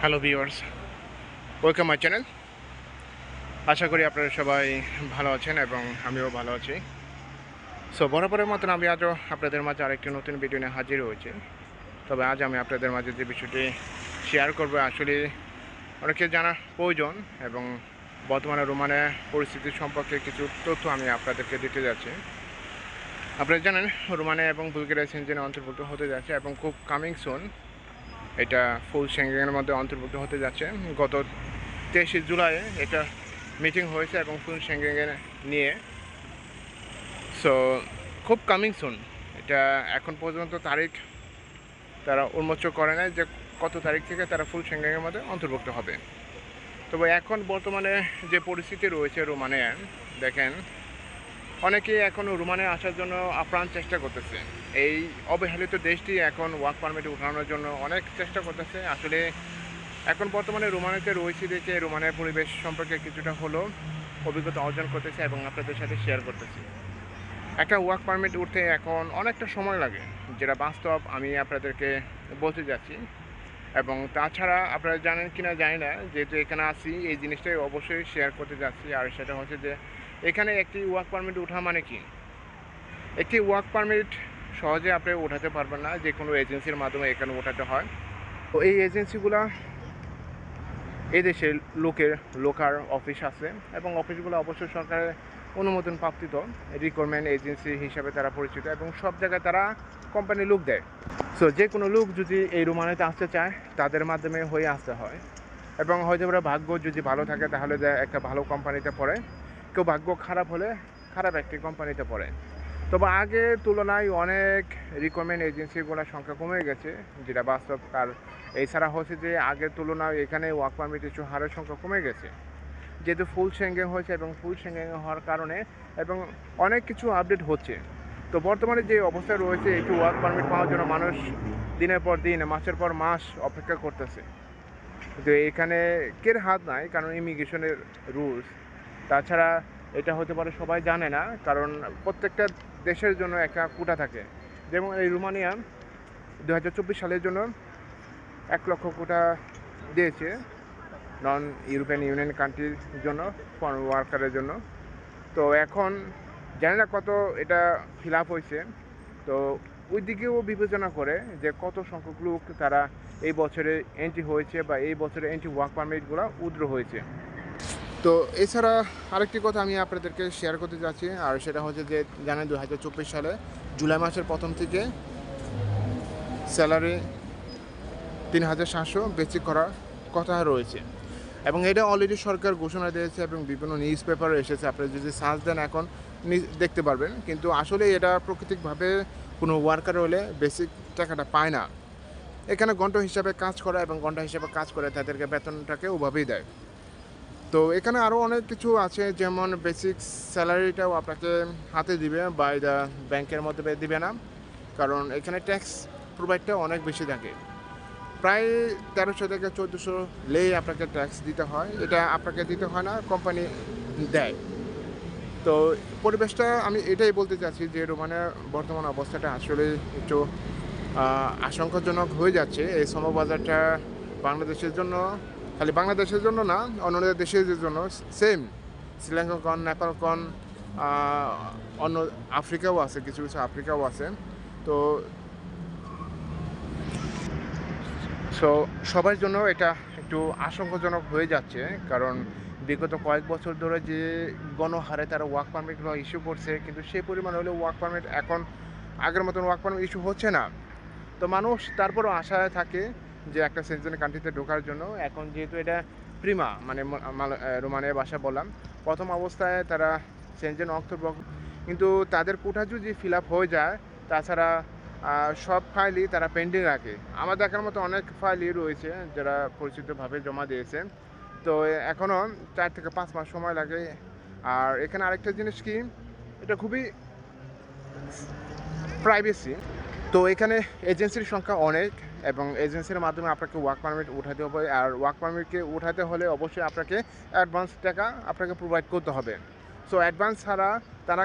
Hello viewers welcome my channel আশা করি আপনারা সবাই ভালো আছেন এবং আমিও ভালো আছি। সো বরাবরের মতন আমি আজও আপনাদের মাঝে আরেকটি নতুন ভিডিও নিয়ে হাজির হয়েছি। তবে আজ আমি আপনাদের মাঝে যে বিষয়টি শেয়ার করব, আসলে অনেকে জানা প্রয়োজন এবং বর্তমানে রোমানে পরিস্থিতি সম্পর্কে কিছু তথ্য আমি আপনাদেরকে দিতে যাচ্ছি। আপনারা জানেন, রোমানে এবং বুলগেরিয়া সেঞ্জেনে অন্তর্ভুক্ত হতে যাচ্ছে এবং খুব কামিং সুন এটা ফুল সেঙ্গেনের মধ্যে অন্তর্ভুক্ত হতে যাচ্ছে। গত তেইশে জুলাই এটা মিটিং হয়েছে এবং ফুল সেঙ্গেন নিয়ে। সো খুব কামিং সুন এটা এখন পর্যন্ত তারিখ তারা উন্মোচন করে না যে কত তারিখ থেকে তারা ফুল সেঙ্গেনের মধ্যে অন্তর্ভুক্ত হবে। তবে এখন বর্তমানে যে পরিস্থিতি রয়েছে রোমানে দেখেন, অনেকেই এখন রোমানে আসার জন্য আপ্রাণ চেষ্টা করতেছে। এই অবহেলিত দেশটি এখন ওয়ার্ক পারমিট উঠানোর জন্য অনেক চেষ্টা করতেছে। আসলে এখন বর্তমানে রোমানেতে রয়েছে দেখে রোমানের পরিবেশ সম্পর্কে কিছুটা হলেও অভিজ্ঞতা অর্জন করতেছে এবং আপনাদের সাথে শেয়ার করতেছি। একটা ওয়ার্ক পারমিট উঠতে এখন অনেকটা সময় লাগে, যেটা বাস্তব আমি আপনাদেরকে বলতে যাচ্ছি। এবং তাছাড়া আপনারা জানেন কি না জানি না, যেহেতু এখানে আসি এই জিনিসটাই অবশ্যই শেয়ার করতে যাচ্ছি। আর সেটা হচ্ছে যে, এখানে একটি ওয়ার্ক পারমিট ওঠা মানে কি? একটি ওয়ার্ক পারমিট সহজে আপনি ওঠাতে পারবেন না, যে কোনো এজেন্সির মাধ্যমে এখানে ওঠাতে হয়। তো এই এজেন্সিগুলো এই দেশে লোকের লোকার অফিস আছে এবং অফিসগুলো অবশ্যই সরকারের অনুমোদন প্রাপ্তিত। রিক্রুটমেন্ট এজেন্সি হিসাবে তারা পরিচিত এবং সব জায়গায় তারা কোম্পানি লোক দেয়। সো যে কোনো লোক যদি এই রোমানিতে আসতে চায়, তাদের মাধ্যমে হয়ে আসতে হয়। এবং হয়তো ওরা ভাগ্য যদি ভালো থাকে, তাহলে একটা ভালো কোম্পানিতে পড়ে। কেউ ভাগ্য খারাপ হলে খারাপ একটি কোম্পানিতে পড়ে। তবে আগের তুলনায় অনেক রিকমেন্ড এজেন্সিগুলোর সংখ্যা কমে গেছে, যেটা বাস্তব। আর এছাড়া হচ্ছে যে আগের তুলনায় এখানে ওয়ার্ক পারমিট ইস্যু হারের সংখ্যা কমে গেছে। যেহেতু ফুল সেঙ্গেন হয়েছে এবং ফুল সেঙ্গেন হওয়ার কারণে এবং অনেক কিছু আপডেট হচ্ছে। তো বর্তমানে যে অবস্থা রয়েছে, একটু ওয়ার্ক পারমিট পাওয়ার জন্য মানুষ দিনের পর দিন, মাসের পর মাস অপেক্ষা করতেছে। কিন্তু এখানে কের হাত নাই, কারণ ইমিগ্রেশনের রুলস তাছাড়া এটা হতে পারে সবাই জানে না, কারণ প্রত্যেকটা দেশের জন্য একটা কোটা থাকে। যেমন এই রোমানিয়া দু হাজার চব্বিশ সালের জন্য এক লক্ষ কোটা দিয়েছে নন ইউরোপিয়ান ইউনিয়ন কান্ট্রির জন্য ফরেন ওয়ার্কারের জন্য। তো এখন জানি না কত এটা ফিল আপ হয়েছে। তো ওই দিকেও বিবেচনা করে যে কত সংখ্যক লোক তারা এই বছরে এন্ট্রি হয়েছে বা এই বছরে এন্ট্রি ওয়ার্ক পারমিটগুলো উদ্র হয়েছে। তো এছাড়া আরেকটি কথা আমি আপনাদেরকে শেয়ার করতে যাচ্ছি আর সেটা হচ্ছে যে জানেন দু হাজার চব্বিশ সালে জুলাই মাসের প্রথম থেকে স্যালারি তিন হাজার সাতশো বেচিক করার কথা রয়েছে। এবং এটা অলরেডি সরকার ঘোষণা দিয়েছে এবং বিভিন্ন নিউজ পেপারে এসেছে। আপনারা যদি সার্চ দেন এখন দেখতে পারবেন। কিন্তু আসলে এটা প্রাকৃতিকভাবে কোনো ওয়ার্কার হলে বেসিক টাকাটা পায় না। এখানে ঘণ্টা হিসাবে কাজ করা এবং ঘণ্টা হিসাবে কাজ করে তাদেরকে বেতনটাকে ওভাবেই দেয়। এখানে আরও অনেক কিছু আছে, যেমন বেসিক স্যালারিটাও আপনাকে হাতে দিবে বা এটা ব্যাংকের মধ্যে দিবে না। কারণ এখানে ট্যাক্স প্রোভাইডটা অনেক বেশি থাকে। প্রায় তেরোশো থেকে চোদ্দোশো লে আপনাকে ট্যাক্স দিতে হয়। এটা আপনাকে দিতে হয় না কোম্পানি দেয়। তো পরিবেশটা আমি এটাই বলতে চাচ্ছি যে রোমানের বর্তমান অবস্থাটা আসলে একটু আশঙ্কাজনক হয়ে যাচ্ছে। এই সমবাজারটা বাংলাদেশের জন্য খালি বাংলাদেশের জন্য না, অন্য দেশের জন্য সেম শ্রীলঙ্কা কন, নেপাল কন অন্য আফ্রিকাও আছে, কিছু কিছু আফ্রিকাও আছে। তো সো সবার জন্য এটা একটু আশঙ্কাজনক হয়ে যাচ্ছে, কারণ বিগত কয়েক বছর ধরে যে গণহারে তারা ওয়ার্ক পারমিটগুলো ইস্যু করছে, কিন্তু সেই পরিমাণ হলে ওয়ার্ক পারমিট এখন আগের মতন ওয়ার্ক পারমিট ইস্যু হচ্ছে না। তো মানুষ তারপরও আশায় থাকে যে একটা সেন্সন কান্ট্রিতে ঢোকার জন্য। এখন যেহেতু এটা প্রিমা মানে রোমানের ভাষা বললাম, প্রথম অবস্থায় তারা সেন্সন অক্টোবর কিন্তু তাদের কোঠা যদি ফিল আপ হয়ে যায়, তাছাড়া সব ফাইলই তারা পেন্ডিং রাখে। আমার দেখার মতো অনেক ফাইলই রয়েছে, যারা পরিচিতভাবে জমা দিয়েছে। তো এখনও চার থেকে পাঁচ মাস সময় লাগে। আর এখানে আরেকটা জিনিস কি, এটা খুবই প্রাইভেসি তো এখানে এজেন্সির সংখ্যা অনেক। এবং এজেন্সির মাধ্যমে আপনাকে ওয়ার্ক পারমিট উঠাতে হবে। আর ওয়ার্ক পারমিটকে উঠাতে হলে অবশ্যই আপনাকে অ্যাডভান্স টাকা আপনাকে প্রোভাইড করতে হবে। সো অ্যাডভান্স ছাড়া তারা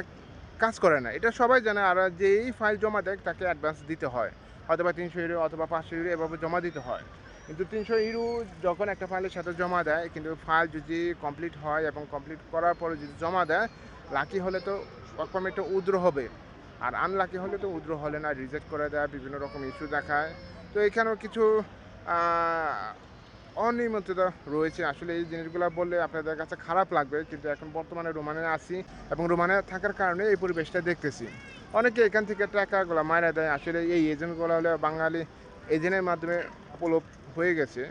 কাজ করে না। এটা সবাই জানে, আর যেই ফাইল জমা দেয়, তাকে অ্যাডভান্স দিতে হয়। হয়তো বা তিনশো ইউরো অথবা পাঁচশো ইউরো এভাবে জমা দিতে হয়। কিন্তু তিনশো ইউরো যখন একটা ফাইলের সাথে জমা দেয়, কিন্তু ফাইল যদি কমপ্লিট হয় এবং কমপ্লিট করার পরে যদি জমা দেয় লাকি হলে তো ওয়ার্ক পারমিটটা উদ্র হবে। আর আনলাকি হলে তো উদ্র হলে না রিজেক্ট করে দেয়, বিভিন্ন রকম ইস্যু দেখায়। তো এখানেও কিছু অনিয়মিততা রয়েছে। আসলে এই জিনিসগুলো বললে আপনাদের কাছে খারাপ লাগবে, কিন্তু এখন বর্তমানে রোমানে আছি এবং রোমানে থাকার কারণে এই পরিবেশটা দেখতেছি। অনেকে এখান থেকে টাকাগুলো মারা দেয়। আসলে এই এজেন্টগুলো হলে বাঙালি এজেন্টের মাধ্যমে উপলব্ধ হয়ে গেছে।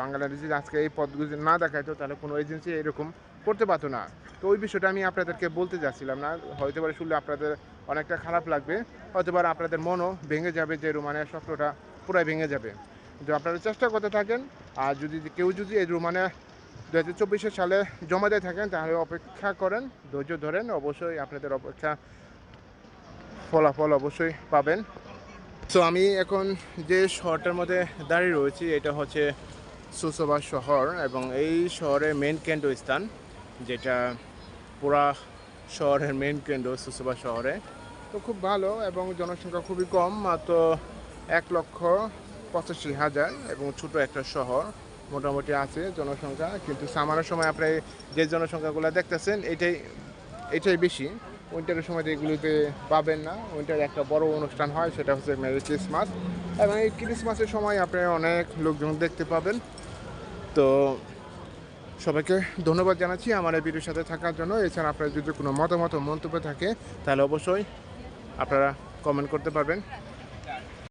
বাংলাদেশ যদি আজকে এই পদগুলি না দেখাইতো, তাহলে কোনো এজেন্সি এরকম করতে পারতো না। তো ওই বিষয়টা আমি আপনাদেরকে বলতে যাচ্ছিলাম না। হয়তো পারে শুনলে আপনাদের অনেকটা খারাপ লাগবে হয়তো আপনাদের মনও ভেঙে যাবে যে রোমানের স্বপ্নটা পুরাই ভেঙে যাবে। তো আপনারা চেষ্টা করতে থাকেন, আর যদি কেউ যদি এই রোমানে দু হাজার চব্বিশে সালে জমা দিয়ে থাকেন, তাহলে অপেক্ষা করেন, ধৈর্য ধরেন, অবশ্যই আপনাদের অপেক্ষা ফলাফল অবশ্যই পাবেন। তো আমি এখন যে শহরটার মধ্যে দাঁড়িয়ে রয়েছি, এটা হচ্ছে সুসবা শহর, এবং এই শহরের মেন কেন্দ্র স্থান যেটা পুরা শহরের মেন কেন্দ্র সুসবা শহরে। তো খুব ভালো, এবং জনসংখ্যা খুবই কম, মাত্র এক লক্ষ পঁচাশি হাজার এবং ছোট একটা শহর মোটামুটি আছে জনসংখ্যা, কিন্তু সামারের সময় আপনি যে জনসংখ্যাগুলো দেখতেছেন, এটাই এটাই বেশি। উইন্টারের সময় এগুলিতে পাবেন না। উইন্টারে একটা বড় অনুষ্ঠান হয়, সেটা হচ্ছে মেরি ক্রিসমাস এবং এই ক্রিসমাসের সময় আপনি অনেক লোকজন দেখতে পাবেন। তো সবাইকে ধন্যবাদ জানাচ্ছি আমার এই ভিডিওর সাথে থাকার জন্য। এছাড়া আপনার যদি কোনো মতামত মন্তব্য থাকে, তাহলে অবশ্যই আপনারা কমেন্ট করতে পারবেন।